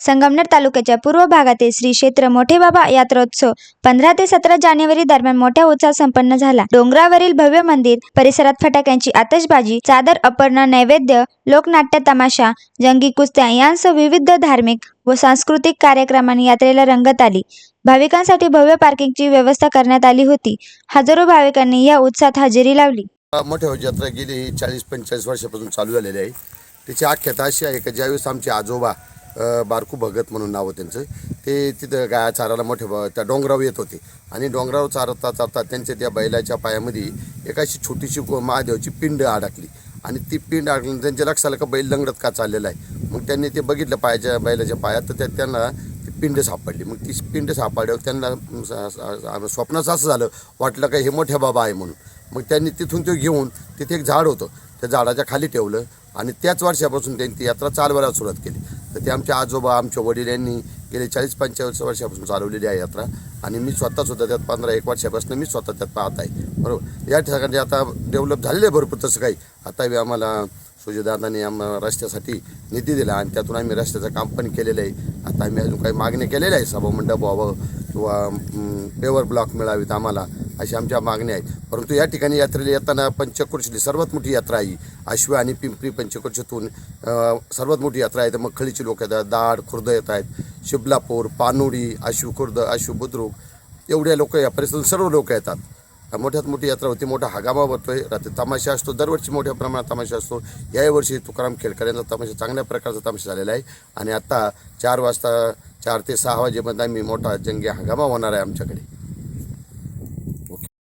संगमनेर तालुक्याच्या पूर्व भागातील श्री क्षेत्र मोठे बाबा यात्रोत्सव पंधरा ते सतरा जानेवारी दरम्यान मोठ्या उत्साहात संपन्न झाला. डोंगरावरील भव्य मंदिर परिसरात फटाक्यांची आतषबाजी चादर अपर्ण नैवेद्य लोकनाट्य तमाशा जंगी कुस्त्या यांसह विविध धार्मिक व सांस्कृतिक कार्यक्रमांनी यात्रेला रंगत आली. भाविकांसाठी भव्य पार्किंगची व्यवस्था करण्यात आली होती. हजारो भाविकांनी या उत्साहात हजेरी लावली. मोठ्या यात्रा गेली चाळीस पंचेचाळीस वर्षापासून चालू झालेली आहे. त्याची आख्याता अशी आहे की ज्यावेळेस आमचे आजोबा बारकू भगत म्हणून नाव त्यांचं. ते तिथं गाया चारायला मोठे त्या डोंगरावर येत होते. आणि डोंगरावर चारता चारता त्यांच्या त्या बैलाच्या पायामध्ये एक अशी छोटीशी महादेवाची पिंड अडकली. आणि ती पिंड अडकली त्यांच्या लक्षात आलं का बैल लंगडत का चाललेला आहे. मग त्यांनी ते बघितलं पायाच्या बैलाच्या पायात तर त्या- त्यांना ती पिंड सापडली. मग ती पिंड सापडल्यावर त्यांना स्वप्नाचं असं झालं वाटलं का हे मोठ्या बाबा आहे म्हणून. मग त्यांनी तिथून ते घेऊन तिथे एक झाड होतं. त्या झाडाच्या खाली ठेवलं आणि त्याच वर्षापासून त्यांनी ती यात्रा चालवायला सुरुवात केली. तर ते आमचे आजोबा आमच्या वडील यांनी गेले चाळीस पंचेचाळीस वर्षापासून चालवलेली आहे यात्रा. आणि मी स्वतः सुद्धा त्यात पंधरा एक वर्षापासून मी स्वतः त्यात पाहत आहे. बरोबर? या ठिकाणी आता डेव्हलप झालेलं आहे भरपूर तसं काही. आता बी आम्हाला सुजयदादांनी आम्हाला रस्त्यासाठी निधी दिला आणि त्यातून आम्ही रस्त्याचं काम पण केलेलं आहे. आता आम्ही अजून काही मागणी केलेल्या आहे सभामंडप व्हावं किंवा पेवर ब्लॉक मिळावीत आम्हाला. अशा आमच्या मागण्या आहेत परंतु या ठिकाणी यात्रेला येताना पंचक्रोशीतली सर्वात मोठी यात्रा आहे. ही. आश्वे आणि पिंपरी पंचक्रोशीतून सर्वात मोठी यात्रा आहे. तर मखळीची लोक येतात दाड खुर्द येत आहेत. शिबलापूर पानोडी आशु खुर्द आशु बुद्रुक एवढ्या लोक या परिसरातून सर्व लोक येतात. मोठ्यात मोठी यात्रा होती मोठा हगामा भरतोय रात्री तमाशा असतो दरवर्षी मोठ्या प्रमाणात तमाशा असतो. याही वर्षी तुकाराम खेळकर यांचा तमाशा चांगल्या प्रकारचा तमाशा झालेला आहे. आणि आता चार वाजता चार ते सहा वाजेपर्यंत आम्ही मोठा जंगी हंगामा होणार आहे आमच्याकडे.